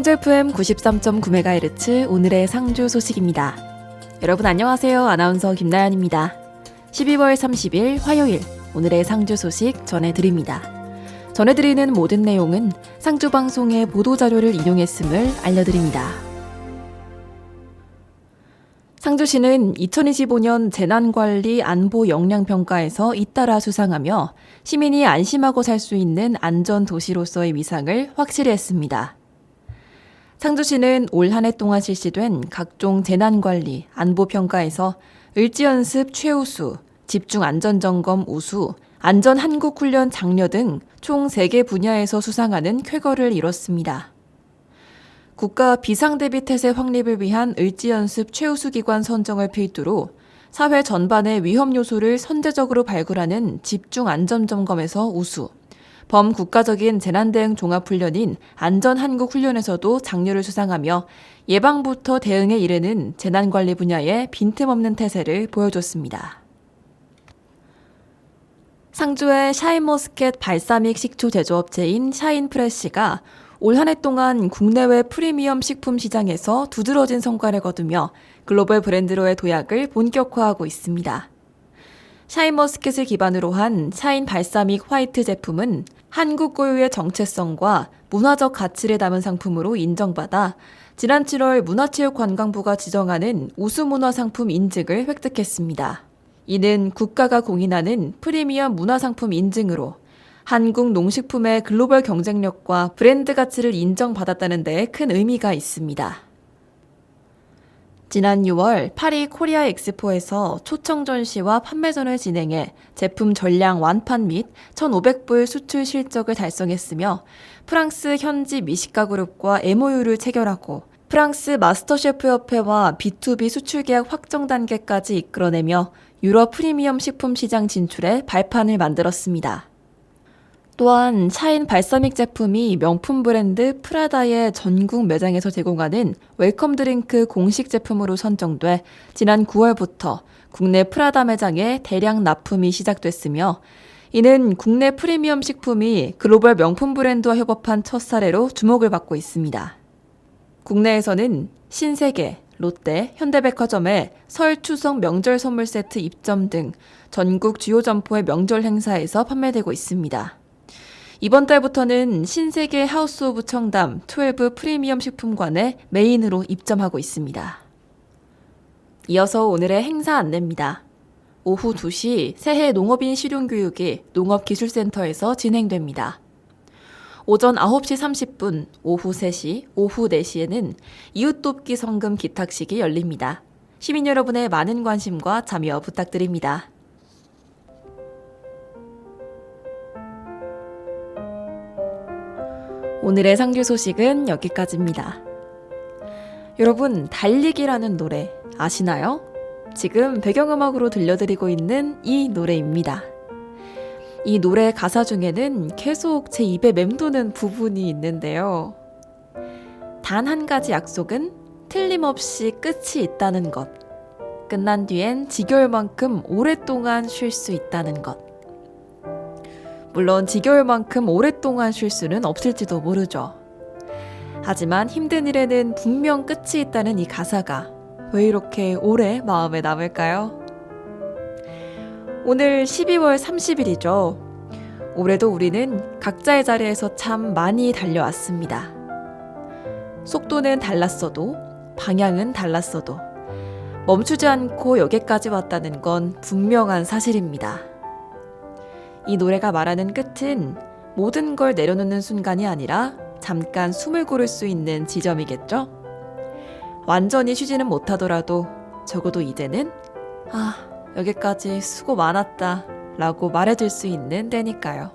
상주 FM 93.9MHz 오늘의 상주 소식입니다. 여러분 안녕하세요. 아나운서 김나연입니다. 12월 30일 화요일 오늘의 상주 소식 전해드립니다. 전해드리는 모든 내용은 상주 방송의 보도 자료를 인용했음을 알려드립니다. 상주시는 2025년 재난관리 안보 역량평가에서 잇따라 수상하며 시민이 안심하고 살 수 있는 안전 도시로서의 위상을 확실히 했습니다. 상주시는 올 한 해 동안 실시된 각종 재난관리, 안보평가에서 을지연습 최우수, 집중안전점검 우수, 안전한국훈련 장려 등 총 3개 분야에서 수상하는 쾌거를 이뤘습니다. 국가 비상대비태세 확립을 위한 을지연습 최우수 기관 선정을 필두로 사회 전반의 위험 요소를 선제적으로 발굴하는 집중안전점검에서 우수, 범국가적인 재난대응 종합훈련인 안전한국훈련에서도 장려를 수상하며 예방부터 대응에 이르는 재난관리 분야에 빈틈없는 태세를 보여줬습니다. 상주의 샤인머스켓 발사믹 식초 제조업체인 샤인프레시가 올 한 해 동안 국내외 프리미엄 식품 시장에서 두드러진 성과를 거두며 글로벌 브랜드로의 도약을 본격화하고 있습니다. 샤인머스켓을 기반으로 한 샤인 발사믹 화이트 제품은 한국 고유의 정체성과 문화적 가치를 담은 상품으로 인정받아 지난 7월 문화체육관광부가 지정하는 우수문화상품 인증을 획득했습니다. 이는 국가가 공인하는 프리미엄 문화상품 인증으로 한국 농식품의 글로벌 경쟁력과 브랜드 가치를 인정받았다는 데큰 의미가 있습니다. 지난 6월 파리 코리아 엑스포에서 초청 전시와 판매전을 진행해 제품 전량 완판 및 1,500불 수출 실적을 달성했으며 프랑스 현지 미식가 그룹과 MOU를 체결하고 프랑스 마스터셰프 협회와 B2B 수출 계약 확정 단계까지 이끌어내며 유럽 프리미엄 식품 시장 진출에 발판을 만들었습니다. 또한 샤인 발사믹 제품이 명품 브랜드 프라다의 전국 매장에서 제공하는 웰컴 드링크 공식 제품으로 선정돼 지난 9월부터 국내 프라다 매장에 대량 납품이 시작됐으며 이는 국내 프리미엄 식품이 글로벌 명품 브랜드와 협업한 첫 사례로 주목을 받고 있습니다. 국내에서는 신세계, 롯데, 현대백화점의 설 추석 명절 선물 세트 입점 등 전국 주요 점포의 명절 행사에서 판매되고 있습니다. 이번 달부터는 신세계 하우스 오브 청담 12 프리미엄 식품관에 메인으로 입점하고 있습니다. 이어서 오늘의 행사 안내입니다. 오후 2시 새해 농업인 실용교육이 농업기술센터에서 진행됩니다. 오전 9시 30분, 오후 3시, 오후 4시에는 이웃돕기 성금 기탁식이 열립니다. 시민 여러분의 많은 관심과 참여 부탁드립니다. 오늘의 상주 소식은 여기까지입니다. 여러분, 달리기라는 노래 아시나요? 지금 배경음악으로 들려드리고 있는 이 노래입니다. 이 노래 가사 중에는 계속 제 입에 맴도는 부분이 있는데요. 단 한 가지 약속은 틀림없이 끝이 있다는 것. 끝난 뒤엔 지겨울 만큼 오랫동안 쉴 수 있다는 것. 물론 지겨울 만큼 오랫동안 쉴 수는 없을지도 모르죠. 하지만 힘든 일에는 분명 끝이 있다는 이 가사가 왜 이렇게 오래 마음에 남을까요? 오늘 12월 30일이죠. 올해도 우리는 각자의 자리에서 참 많이 달려왔습니다. 속도는 달랐어도, 방향은 달랐어도, 멈추지 않고 여기까지 왔다는 건 분명한 사실입니다. 이 노래가 말하는 끝은 모든 걸 내려놓는 순간이 아니라 잠깐 숨을 고를 수 있는 지점이겠죠? 완전히 쉬지는 못하더라도 적어도 이제는 아, 여기까지 수고 많았다 라고 말해줄 수 있는 때니까요.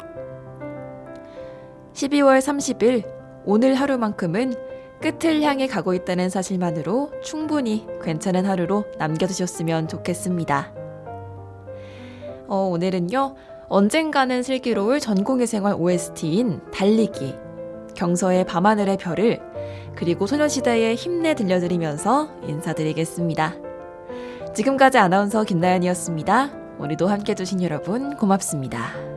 12월 30일 오늘 하루만큼은 끝을 향해 가고 있다는 사실만으로 충분히 괜찮은 하루로 남겨두셨으면 좋겠습니다. 어, 오늘은요, 언젠가는 슬기로울 전공의 생활 OST인 달리기, 경서의 밤하늘의 별을, 그리고 소녀시대의 힘내 들려드리면서 인사드리겠습니다. 지금까지 아나운서 김나연이었습니다. 오늘도 함께 해주신 여러분 고맙습니다.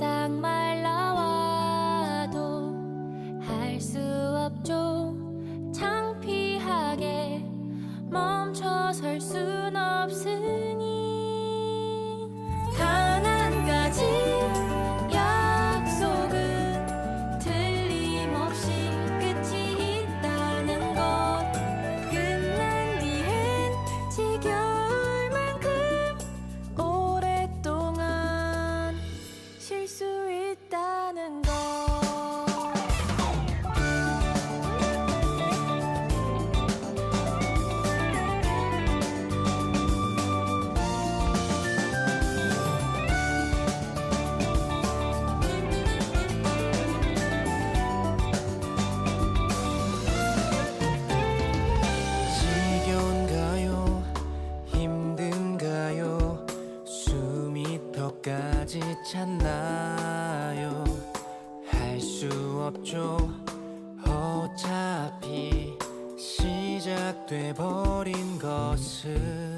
sang mai 지잖아요? 할 수 없죠. 어차피 시작돼버린 것은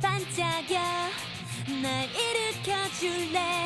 반짝여. 날 일으켜 줄래